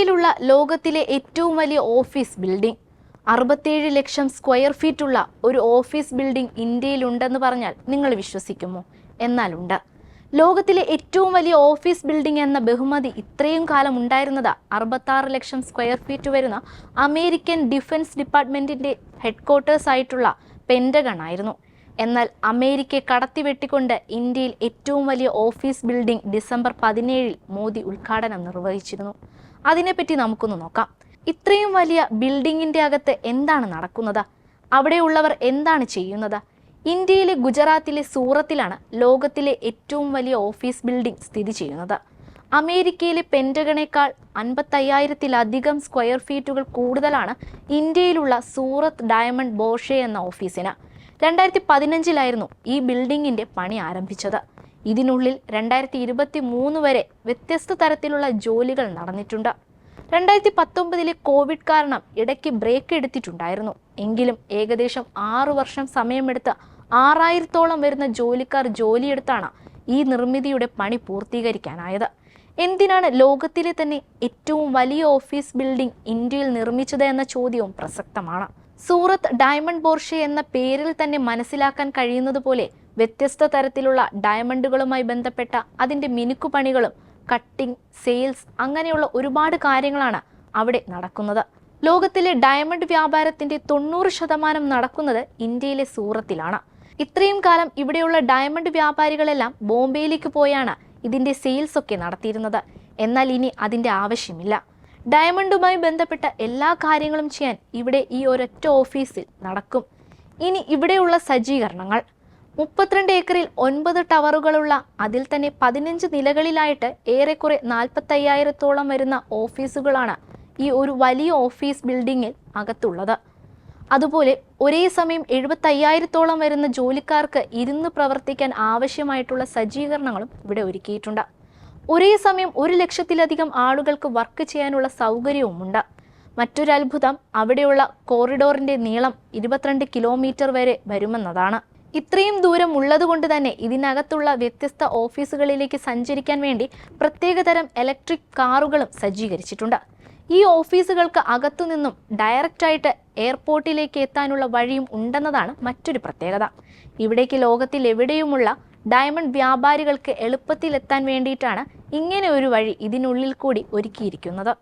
ഇന്ത്യയിലുള്ള ലോകത്തിലെ ഏറ്റവും വലിയ ഓഫീസ് ബിൽഡിംഗ്. അറുപത്തേഴ് ലക്ഷം സ്ക്വയർ ഫീറ്റ് ഉള്ള ഒരു ഓഫീസ് ബിൽഡിംഗ് ഇന്ത്യയിലുണ്ടെന്ന് പറഞ്ഞാൽ നിങ്ങൾ വിശ്വസിക്കുമോ? എന്നാലുണ്ട്. ലോകത്തിലെ ഏറ്റവും വലിയ ഓഫീസ് ബിൽഡിംഗ് എന്ന ബഹുമതി ഇത്രയും കാലം ഉണ്ടായിരുന്നത് അറുപത്താറ് ലക്ഷം സ്ക്വയർ ഫീറ്റ് വരുന്ന അമേരിക്കൻ ഡിഫൻസ് ഡിപ്പാർട്ട്മെന്റിന്റെ ഹെഡ്ക്വാർട്ടേഴ്സ് ആയിട്ടുള്ള പെന്റഗൺ ആയിരുന്നു. എന്നാൽ അമേരിക്കയെ കടത്തിവെട്ടിക്കൊണ്ട് ഇന്ത്യയിൽ ഏറ്റവും വലിയ ഓഫീസ് ബിൽഡിംഗ് ഡിസംബർ പതിനേഴിൽ മോദി ഉദ്ഘാടനം നിർവഹിച്ചിരുന്നു. അതിനെപ്പറ്റി നമുക്കൊന്ന് നോക്കാം. ഇത്രയും വലിയ ബിൽഡിങ്ങിന്റെ അകത്ത് എന്താണ് നടക്കുന്നത്? അവിടെയുള്ളവർ എന്താണ് ചെയ്യുന്നത്? ഇന്ത്യയിലെ ഗുജറാത്തിലെ സൂറത്തിലാണ് ലോകത്തിലെ ഏറ്റവും വലിയ ഓഫീസ് ബിൽഡിംഗ് സ്ഥിതി ചെയ്യുന്നത്. അമേരിക്കയിലെ പെന്റഗണേക്കാൾ അൻപത്തയ്യായിരത്തിലധികം സ്ക്വയർ ഫീറ്റുകൾ കൂടുതലാണ് ഇന്ത്യയിലുള്ള സൂറത്ത് ഡയമണ്ട് ബോഷെ എന്ന ഓഫീസിന്. രണ്ടായിരത്തി പതിനഞ്ചിലായിരുന്നു ഈ ബിൽഡിങ്ങിന്റെ പണി ആരംഭിച്ചത്. ഇതിനുള്ളിൽ രണ്ടായിരത്തി ഇരുപത്തി മൂന്ന് വരെ വ്യത്യസ്ത തരത്തിലുള്ള ജോലികൾ നടന്നിട്ടുണ്ട്. രണ്ടായിരത്തി പത്തൊമ്പതിലെ കോവിഡ് കാരണം ഇടയ്ക്ക് ബ്രേക്ക് എടുത്തിട്ടുണ്ടായിരുന്നു. എങ്കിലും ഏകദേശം ആറു വർഷം സമയമെടുത്ത് ആറായിരത്തോളം വരുന്ന ജോലിക്കാർ ജോലിയെടുത്താണ് ഈ നിർമ്മിതിയുടെ പണി പൂർത്തീകരിക്കാനായത്. എന്തിനാണ് ലോകത്തിലെ തന്നെ ഏറ്റവും വലിയ ഓഫീസ് ബിൽഡിംഗ് ഇന്ത്യയിൽ നിർമ്മിച്ചത് എന്ന ചോദ്യവും പ്രസക്തമാണ്. സൂറത്ത് ഡയമണ്ട് ബോർഷെ എന്ന പേരിൽ തന്നെ മനസ്സിലാക്കാൻ കഴിയുന്നത് പോലെ വ്യത്യസ്ത തരത്തിലുള്ള ഡയമണ്ടുകളുമായി ബന്ധപ്പെട്ട അതിന്റെ മിനുക്കുപണികളും കട്ടിംഗ് സെയിൽസ് അങ്ങനെയുള്ള ഒരുപാട് കാര്യങ്ങളാണ് അവിടെ നടക്കുന്നത്. ലോകത്തിലെ ഡയമണ്ട് വ്യാപാരത്തിന്റെ തൊണ്ണൂറ് ശതമാനം നടക്കുന്നത് ഇന്ത്യയിലെ സൂറത്തിലാണ്. ഇത്രയും കാലം ഇവിടെയുള്ള ഡയമണ്ട് വ്യാപാരികളെല്ലാം ബോംബെയിലേക്ക് പോയാണ് ഇതിന്റെ സെയിൽസ് ഒക്കെ നടത്തിയിരുന്നത്. എന്നാൽ ഇനി അതിന്റെ ആവശ്യമില്ല. ഡയമണ്ടുമായി ബന്ധപ്പെട്ട എല്ലാ കാര്യങ്ങളും ചെയ്യാൻ ഇവിടെ ഈ ഒരൊറ്റ ഓഫീസിൽ നടക്കും. ഇനി ഇവിടെയുള്ള സജ്ജീകരണങ്ങൾ. മുപ്പത്തിരണ്ട് ഏക്കറിൽ ഒൻപത് ടവറുകളുള്ള അതിൽ തന്നെ പതിനഞ്ച് നിലകളിലായിട്ട് ഏറെക്കുറെ നാൽപ്പത്തയ്യായിരത്തോളം വരുന്ന ഓഫീസുകളാണ് ഈ ഒരു വലിയ ഓഫീസ് ബിൽഡിങ്ങിൽ അകത്തുള്ളത്. അതുപോലെ ഒരേ സമയം എഴുപത്തയ്യായിരത്തോളം വരുന്ന ജോലിക്കാർക്ക് ഇരുന്ന് പ്രവർത്തിക്കാൻ ആവശ്യമായിട്ടുള്ള സജ്ജീകരണങ്ങളും ഇവിടെ ഒരുക്കിയിട്ടുണ്ട്. ഒരേ സമയം ഒരു ലക്ഷത്തിലധികം ആളുകൾക്ക് വർക്ക് ചെയ്യാനുള്ള സൗകര്യവുമുണ്ട്. മറ്റൊരത്ഭുതം അവിടെയുള്ള കോറിഡോറിന്റെ നീളം ഇരുപത്തിരണ്ട് കിലോമീറ്റർ വരെ വരുമെന്നതാണ്. ഇത്രയും ദൂരം ഉള്ളതുകൊണ്ട് തന്നെ ഇതിനകത്തുള്ള വ്യത്യസ്ത ഓഫീസുകളിലേക്ക് സഞ്ചരിക്കാൻ വേണ്ടി പ്രത്യേകതരം ഇലക്ട്രിക് കാറുകളും സജ്ജീകരിച്ചിട്ടുണ്ട്. ഈ ഓഫീസുകൾക്ക് അകത്തുനിന്നും ഡയറക്റ്റായിട്ട് എയർപോർട്ടിലേക്ക് എത്താനുള്ള വഴിയും ഉണ്ടെന്നതാണ് മറ്റൊരു പ്രത്യേകത. ഇവിടേക്ക് ലോകത്തിൽ എവിടെയുമുള്ള ഡയമണ്ട് വ്യാപാരികൾക്ക് എളുപ്പത്തിൽ എത്താൻ വേണ്ടിയിട്ടാണ് ഇങ്ങനെ ഒരു വഴി ഇതിനുള്ളിൽ കൂടി ഒരുക്കിയിരിക്കുന്നത്.